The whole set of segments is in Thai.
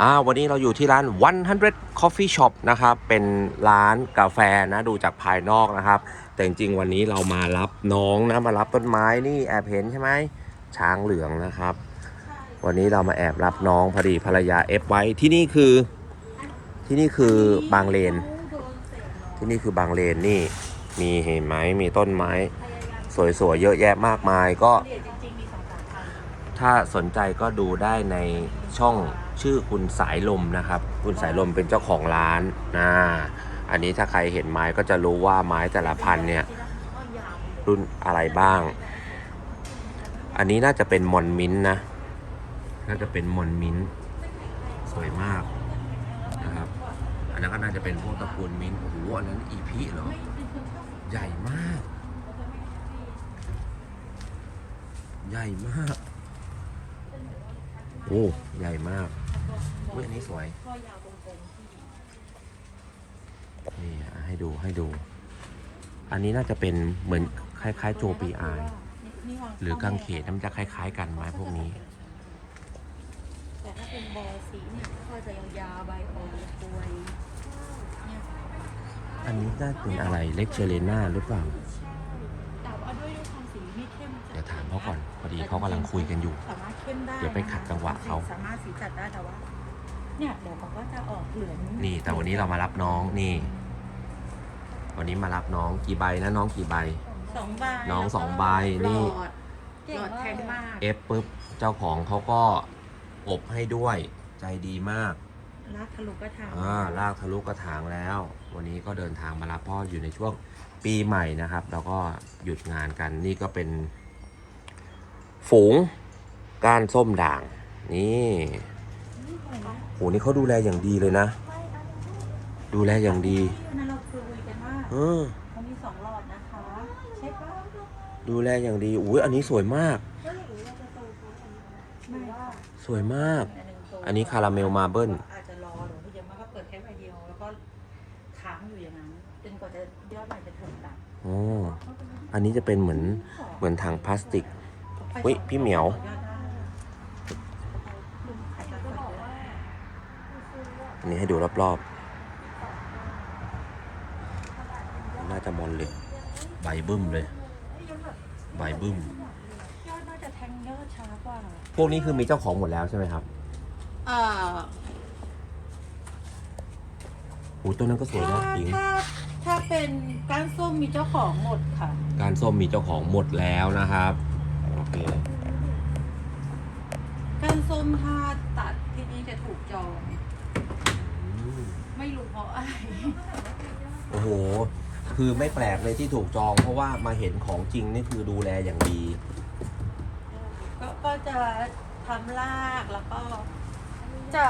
อ่าวันนี้เราอยู่ที่ร้าน 100 Coffee Shop นะครับ เป็นร้านกาแฟนะ ดูจากภายนอกนะครับ แต่จริงๆ วันนี้เรามารับน้องนะ มารับต้นไม้นี่แอบเห็นใช่ไหม ช้างเหลืองนะครับ วันนี้เรามาแอบรับน้องพอดีภรรยาเอฟไว้ ที่นี่คือ ที่นี่คือบางเลน ที่นี่คือบางเลนนี่ มีเห็นไหม มีต้นไม้ สวยๆ เยอะแยะมากมายก็ ถ้าสนใจก็ดูได้ในช่อง ชื่อคุณสายลมนะครับ คุณสายลมเป็นเจ้าของร้านนะอันนี้ถ้าใครเห็นไม้ก็จะรู้ว่าไม้แต่ละพันเนี่ยรุ่นอะไรบ้าง อันนี้น่าจะเป็นมอนมินนะ น่าจะเป็นมอนมินสวยมากนะครับ อันนั้นก็น่าจะเป็นพวกตระกูลมินโอ้โหอันนั้นอีพีเหรอ ใหญ่มาก ใหญ่มาก โอ้ ใหญ่มาก เว้ยอันนี้สวย นี่อะให้ดูให้ดู อันนี้น่าจะเป็นเหมือนคล้ายๆโจปีอายหรือกางเขนมันจะคล้าย ๆ กันไม้พวกนี้ แต่ถ้าเป็นบอสีเนี่ยก็จะยาวๆใบโอยปวยเนี่ยอันนี้น่าเป็นอะไรเล็กเชเลน่าหรือเปล่า ยวถามเขาก่อนพอดีเขากำลังคุยกันอยู่ สามารถเข้มได้เดี๋ยวไปขัดจังหวะเขา สามารถสีจัดได้แต่ว่าเนี่ยเดี๋ยวเขาก็จะออกเหลืองนี่แต่วันนี้เรามารับน้องนี่ วันนี้มารับน้องกี่ใบนะน้องกี่ใบ สองใบน้องสองใบนี่ หลอดหลอดแทนมากเอฟปุ๊บเจ้าของเขาก็อบให้ด้วยใจดีมากลากทะลุก็ทำอ่าลากทะลุกระถางแล้ว วันนี้ก็เดินทางมารับพ่ออยู่ในช่วงปีใหม่นะครับ แล้วก็หยุดงานกันนี่ก็เป็น ฝูงก้านส้มด่าง นี่โหนี่เขาดูแลอย่างดีเลยนะ ดูแลอย่างดีวันนั้นเราคุยกันว่าเออเขามีสองหลอดนะคะใช่ปะดูแลอย่างดีอุ้ยอันนี้สวยมาก ไม่ว่าสวยมาก อันหนึ่งตัวอันนี้คาราเมลมาเบิลอาจจะรอหรือไม่เยอะมากก็เปิดแค่ใบเดียวแล้วก็ค้างอยู่อย่างนั้นจนกว่าจะยอดใหม่จะถึงตัดอ๋ออันนี้จะเป็นเหมือนเหมือนถังพลาสติก อุ๊ยพี่เหมียว อันนี้ให้ดูรอบๆ น่าจะมอนเลย ใบบึ้มเลย ใบบึ้ม ยอดน่าจะแทงยอดช้ากว่าพวกนี้คือมีเจ้าของหมดแล้วใช่ไหมครับเอ่อโอ้ต้นนั้นก็สวยถ้านะหญิง ถ้าถ้าเป็นก้านส้มมีเจ้าของหมดค่ะ การส้มมีเจ้าของหมดแล้วนะครับ โอเคก้านส้มถ้าตัดที่นี่จะถูกจองอืมไม่รู้เพราะอะไร โอ้โห คือไม่แปลกเลยที่ถูกจอง เพราะว่ามาเห็นของจริงนี่คือดูแลอย่างดี ก็ก็จะทำรากแล้วก็ จะ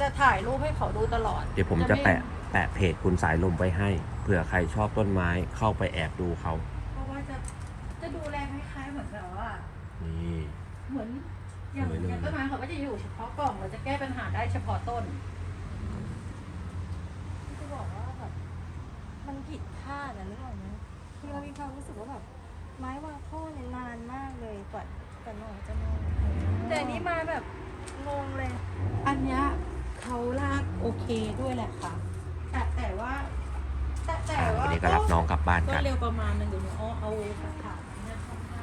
จะถ่ายรูปให้เขาดูตลอดเดี๋ยวผมจะแปะแปะเพจคุณสายลมไว้ให้เผื่อใครชอบต้นไม้เข้าไปแอบดูเขา เพราะว่าจะจะดูแลคล้ายๆเหมือนแบบว่า นี่เหมือนอย่างสวยเลยอย่างต้นไม้เขาก็จะอยู่เฉพาะกล่องเราจะแก้ปัญหาได้เฉพาะต้นจะบอกว่าแบบมันผิดคาดอะนึกออกไหมคือเรามีความรู้สึกว่าแบบไม้วางข้อเนี่ยนานมากเลยกว่ากว่าหน่อจะมาแต่อันนี้มาแบบงงเลย อันเนี้ยเขาลากโอเคด้วยแหละค่ะ แต่แต่ว่า แต่แต่อะว่าวันนี้ก็รับน้องกลับบ้านก็กัน เร็วประมาณนึงเดี๋ยวหนูเอาเอากระถางเนี่ยเข้ามา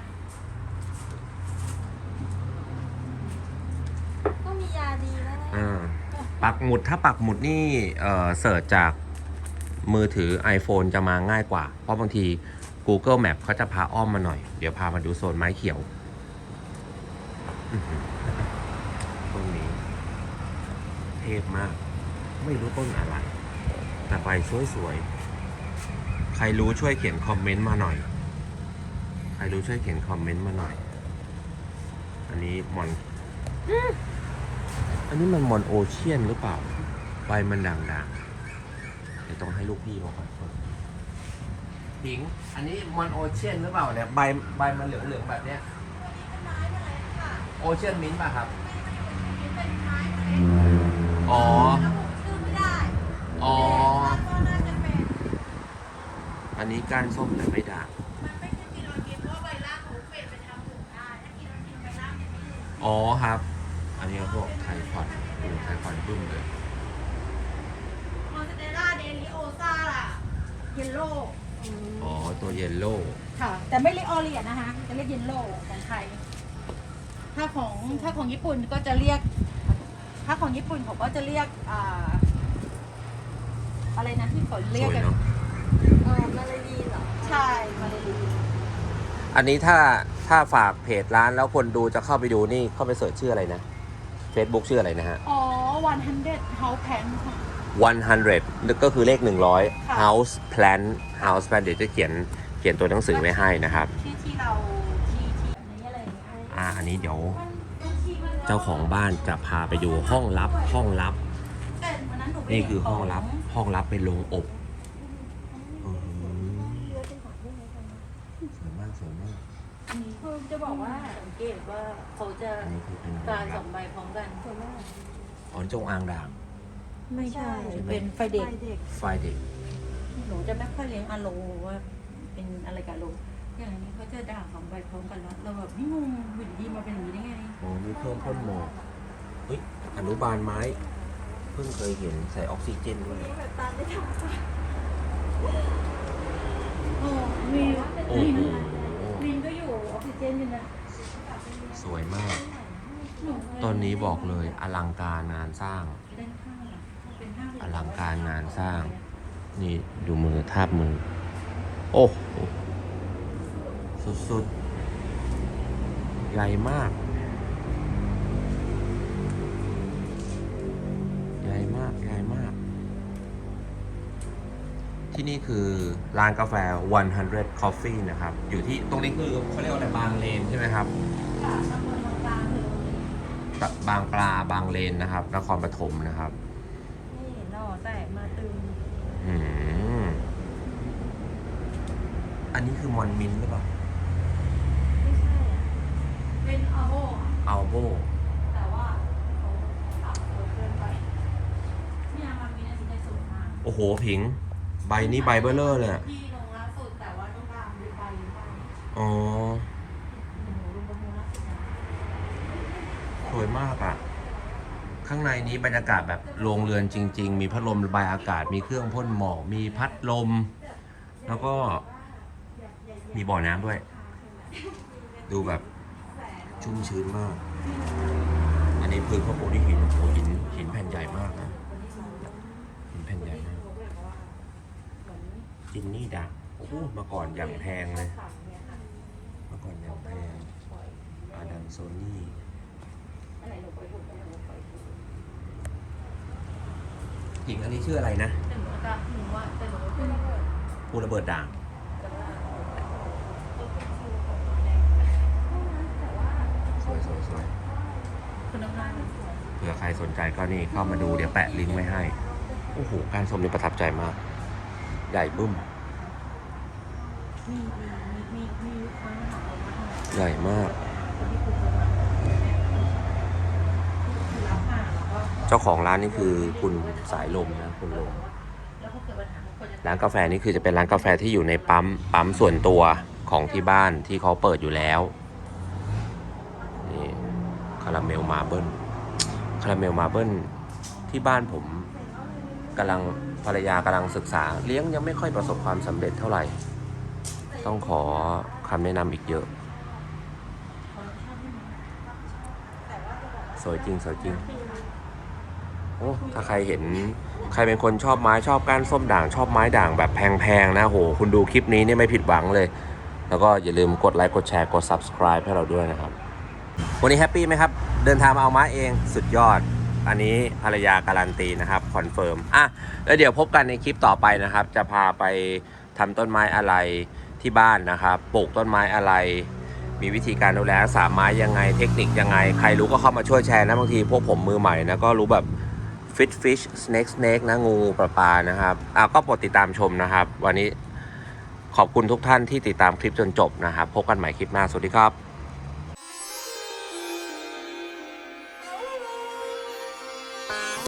ต้องมียาดีแล้วนะ อ่าปักหมุดถ้าปักหมุดนี่เอ่อเสิร์ชจากมือถือ iPhone จะมาง่ายกว่า เพราะบางที Google Map เขาจะพาอ้อมมาหน่อย เดี๋ยวพามาดูโซนไม้เขียวต้นนี้ เทพมาก ไม่รู้ต้นอะไร แต่ใบสวยๆ ใครรู้ช่วยเขียนคอมเมนต์มาหน่อย ใครรู้ช่วยเขียนคอมเมนต์มาหน่อย อันนี้มอน อันนี้มันมอนโอเชียนหรือเปล่าใบมันด่างๆเดี๋ยวต้องให้ลูกพี่เขาก่อนผิง อันนี้มอนโอเชียนหรือเปล่าเนี่ยใบใบมันเหลืองๆแบบเนี้ยโอเชียนมิ้นท์ป่ะครับ อ๋อ อ๋อ อันนี้ก้านส้มแต่ไม่ด่างอ๋อครับอั นนี้พวกไทยพอดดูไทยพอดบึ้มเลยมอนสเตล่าเดลิโอซ่าเยลโล่อ๋อ ตัวเยลโล่ค่ะ แต่ไม่เรียกออเรียนนะคะ จะเรียกเยลโล่ของไทย ถ้าของถ้าของญี่ปุ่นก็จะเรียก ถ้าของญี่ปุ่นเขาก็จะเรียกอ่าอะไรนะที่เขาสเรียกวยกันเนาะเออมาเลยดีเหรอ ใช่ มาเลยดีอันนี้ถ้าถ้าฝากเพจร้านแล้วคนดูจะเข้าไปดูนี่เข้าไปเสิร์ชชื่ออะไรนะ Facebook ชื่ออะไรนะฮะ อ๋อ 100 house plan ค่ะ 100นึกก็คือเลขค่ะ100 house plan house plan เดี๋ยวจะเขียนเขียนตัวหนังสือไว้ให้นะครับ ที่ที่เราที่ที่อันนี้อะไรอย่างเงี้ยอ่าอันนี้เดี๋ยวมันบางทีมันเจ้าของบ้านจะพาไปดูห้องลับห้องลับแต่วันนั้นหนูไปนี่คือเห็ห้องลับห้องลับเป็นโรงอบอืมเลือดเป็นของที่ไหนกันนะสวยมากสวยมาก คือจะบอกว่าสังเกตว่าเขาจะอันนี้คือเป็นการสองใบพร้อมกันสวยมากอ๋อจงอางด่าง ไม่ใช่ใช่เป็นไฟเด็กเด็ก ไฟเด็ก หนูจะไม่ค่อยเลี้ยงอาโลว่าเป็นอะไรกับอาโลอย่างนี้เขาจะด่างสองใบพร้อมกันแล้วเราแบบนี่งงอยู่ดีๆมาเป็นอย่างนี้ได้ไง อ๋อนี่เพิ่มพ่นหมอกเฮ้ยอนุบาลไม้ เพิ่งเคยเห็นใส่ออกซิเจนด้วยนี่แบบตาได้ทำใจโอ้มีโอ้โหลินก็ อยู่ออกซิเจนอยู่นะ สวยมากหนูเคยต้นนี้บอกเลยอลังการงานสร้างด้านข้างอะเป็นห้าง อลังการงานสร้าง นี่ดูมือทาบมือ โอ้โหสุดๆ ใหญ่มาก ที่นี่คือร้านกาแฟ 100 Coffee นะครับ อยู่ที่ตรงนี้คือเขาเรียกว่าอะไรบางเลนใช่ไหมครับค่ะตำบลบางกลางเลยบางปลาบางเลนนะครับ นครปฐมนะครับ นี่หน่อแตกมาตึงอืมอันนี้คือมอนมินหรือเปล่าไม่ใช่อะเป็นอาโบอัลโบแต่ว่าเขาขับรถเกินไปเนี่ยมันมีอันที่ได้สูงมากโอ้โห ผิงใบนี้ใบเบลเลอร์เลยอะที่ลงล่าสุดแต่ว่าต้องตามดูใบหรือเปล่าอ๋อ หนูลงประมูลล่าสุดนะสวยมากอะ่ะ ข้างในนี้บรรยากาศแบบโรงเรือนจริง ๆ มีพัดลมระบายอากาศ มีเครื่องพ่นหมอก มีพัดลม แล้วก็มีบ่อน้ำด้วย ดูแบบชุ่มชื้นมาก อันนี้พื้นเขาโปะด้วยหินโอ้โหหินหินแผ่นใหญ่มากนะหินแผ่นใหญ่มาก จินนี่ดังโอ้โหเมื่อก่อนอย่างแพงเลยเมื่อก่อนอย่างแพงอาดังโซนี่หญิงอันนี้ชื่ออะไรนะแต่หนูจะหนูว่าแต่หนูเป็นปูระเบิดด่างสวยสวยสวยเผื่อใครสนใจก็นี่เข้ามาดูเดี๋ยวแปะลิงก์ไว้ให้ โอ้โห การชมนี่ประทับใจมาก ใหญ่บึ้มใหญ่มาก เจ้าของร้านนี่คือคุณสายลมนะคุณลมร้านกาแฟนี่คือจะเป็นร้านกาแฟที่อยู่ในปั๊มปั๊มส่วนตัวของที่บ้านที่เขาเปิดอยู่แล้วนี่คาราเมลมาเบิลคาราเมลมาเบิลที่บ้านผม กำลังภรรยากำลังศึกษา เลี้ยงยังไม่ค่อยประสบความสำเร็จเท่าไหร่ ต้องขอคำแนะนำอีกเยอะ สวยจริงสวยจริงโอ้ถ้าใครเห็นใครเป็นคนชอบไม้ชอบก้านส้มด่างชอบไม้ด่างแบบแพงๆนะโหคุณดูคลิปนี้เนี่ยไม่ผิดหวังเลย แล้วก็อย่าลืมกดไลค์กดแชร์กด subscribe ให้เราด้วยนะครับ วันนี้แฮปปี้ไหมครับ เดินทางมาเอาไม้เองสุดยอด อันนี้ภรรยาการันตีนะครับคอนเฟิร์มอะแล้วเดี๋ยวพบกันในคลิปต่อไปนะครับ จะพาไปทำต้นไม้อะไรที่บ้านนะครับปลูกต้นไม้อะไร มีวิธีการดูแลรักษาไม้ยังไงเทคนิคยังไง ใครรู้ก็เข้ามาช่วยแชร์นะบางทีพวกผมมือใหม่นะก็รู้แบบฟิตฟิชสเน็กสเน็กนะงูปลาปลานะครับอะก็โปรดติดตามชมนะครับ วันนี้ขอบคุณทุกท่านที่ติดตามคลิปจนจบนะครับ พบกันใหม่คลิปหน้า สวัสดีครับ